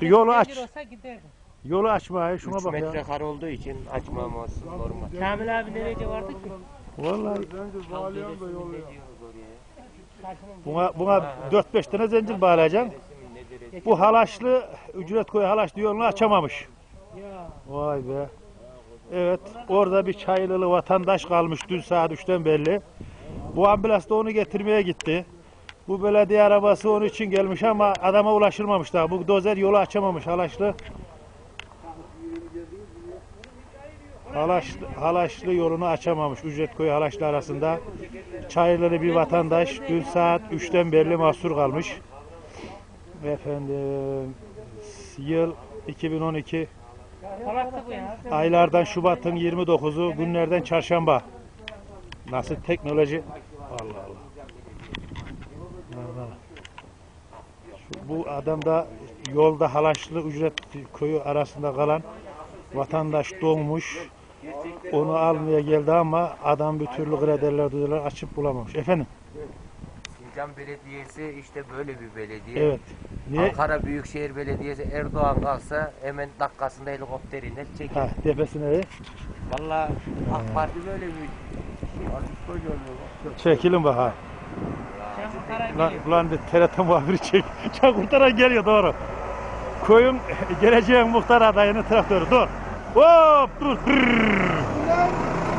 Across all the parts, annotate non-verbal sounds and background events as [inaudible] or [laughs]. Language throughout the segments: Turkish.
Yolu aç. Yolu açmaya şuna 3 bak ya. metre kare olduğu için açmaması normal. Kamil abi nerece vardı ki? Vallahi Tam dedesinin ne diyoruz oraya? buna, buna 4-5 tane zincir bağlayacaksın. Bu halaşlı ücret koyu halaşlı yolunu açamamış. Ya. Vay be. Evet orada bir çaylılı vatandaş kalmış dün saat 3'ten belli. Bu ambulans da onu getirmeye gitti. Bu belediye arabası onun için gelmiş ama adama ulaşılmamış daha. Bu dozer yolu açamamış halaşlı. Halaşlı, halaşlı yolunu açamamış ücret koyu halaşlı arasında. Çaylılı bir vatandaş dün saat 3'ten belli mahsur kalmış. Efendim yıl 2012 Salaksa bu ya. Aylardan Şubat'ın 29'u günlerden çarşamba. Nasıl teknoloji? Allah. Allah. Şu- Bu adam da yolda Halaşlı ücret köyü arasında kalan vatandaş doğmuş. Onu almaya geldi ama adam bir türlü krederler duyular açıp bulamamış. Efendim? Sincan Belediyesi işte böyle bir belediye. Evet. Niye? Ankara Büyükşehir Belediyesi Erdoğan kalsa hemen dakikasında helikopterinden çeker. Ha, tepesine Valla AK Parti böyle bir çekilin bak ha. Sen bu karar Lan, geliyor. ulan bir TRT muhabiri çek. [laughs] Can kurtaran geliyor doğru. Köyün [laughs] geleceğin muhtar adayının traktörü. Dur. Hop dur.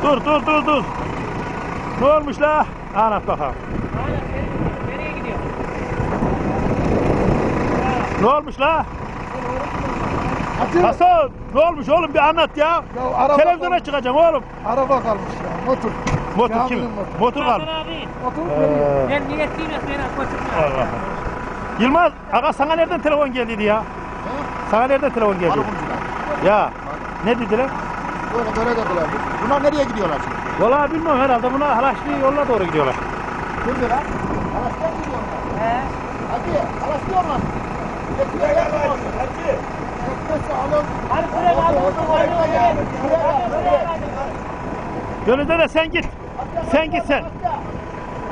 Dur dur dur dur. Ne olmuş la? Anlat bakalım. Aynen, sen nereye gidiyor? Ne olmuş la? Hasan ne olmuş oğlum bir anlat ya. Ya Televizyona çıkacağım oğlum. araba kalmış ya motor. Motor kim? Motor abi. Motor Ee. Ben niyetliyim ya Allah. Yılmaz, aga sana nereden telefon geldiydi ya? Sana nereden telefon geldi? Ya, ne dediler? Böyle böyle de. Bunlar nereye gidiyorlar şimdi? Vallahi bilmiyorum herhalde buna Halaşlı yolla doğru gidiyorlar. Kimdi lan? Alaskan gidiyorlar. He. Hadi alasıyorlar. Hadi. Hadi. Hadi. alın. Hadi. Buraya gel, buraya gel. Gönülde de sen git. Sen git sen.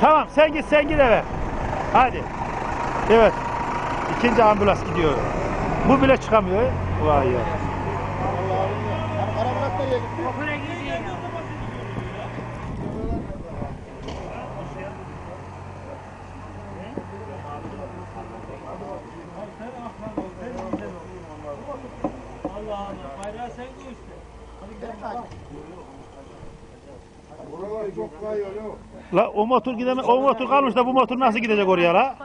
Tamam sen git sen git eve. Hadi. Evet. İkinci ambulans gidiyor. Bu bile çıkamıyor. Vay ya. Arabalar nereye gitti? Okula gidiyor. Buralar çok kayıyor. La o motor gideme o motor kalmış da bu motor nasıl gidecek oraya la?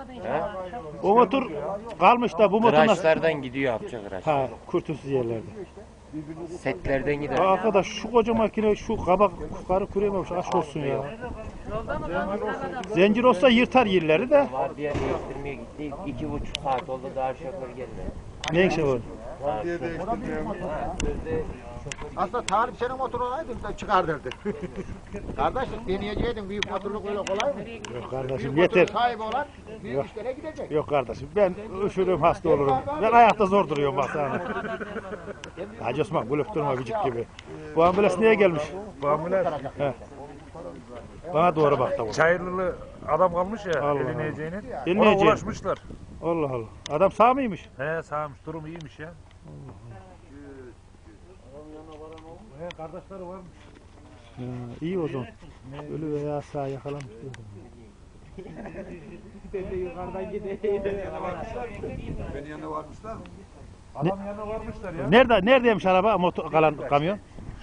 O motor kalmış da bu motor nasıl? Tıraşlardan gidiyor yapacak tıraş. Ha, kurtulsuz yerlerde. Setlerden gider. Ya arkadaş şu koca makine şu kabak karı kuruyememiş aşk olsun ya. Zincir olsa yırtar yerleri de. Var diye değiştirmeye gitti. İki buçuk saat oldu daha şoför gelmedi. Ne işe var? Aslında Tarık senin motor olaydın da çıkar derdi. [laughs] Kardeşim deneyeceydin büyük motorluk öyle kolay mı? Yok kardeşim Büyük yeter. sahibi olan büyük işlere gidecek. Yok kardeşim ben üşürüm hasta olurum. Ben ayakta zor duruyorum bak sana. Hacı Osman gülüp durma gibi. Bu ambulans niye gelmiş? Bu ambulans He. Bana doğru bak tamam. Çayırlılı adam kalmış ya Allah elini Allah. yiyeceğinin. Elini Ona ulaşmışlar. Allah Allah. Adam sağ mıymış? He sağmış durum iyiymiş ya. He kardeşleri varmış. Ha, iyi o zaman. Ölü veya sağ yakalamış. [laughs] Adam yanına varmışlar ya. Nerede neredeymiş araba motor kalan kamyon?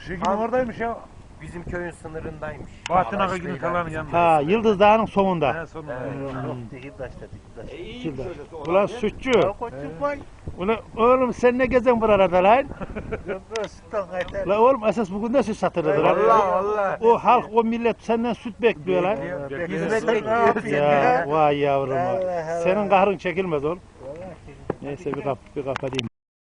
Şekin oradaymış ya. Bizim köyün sınırındaymış. Bahattin gibi kalanın yanında. Ha Yıldız Dağı'nın sonunda. He sonunda. Şurada. Ulan sütçü. Ulan oğlum sen ne gezen burada lan? [laughs] La oğlum esas bugün de süt satırdı lan. O halk o millet senden süt bekliyor lan. Hizmet Ya vay yavrum. vay. Senin kahrın çekilmez oğlum. Neyse bir, kap, bir kapatayım.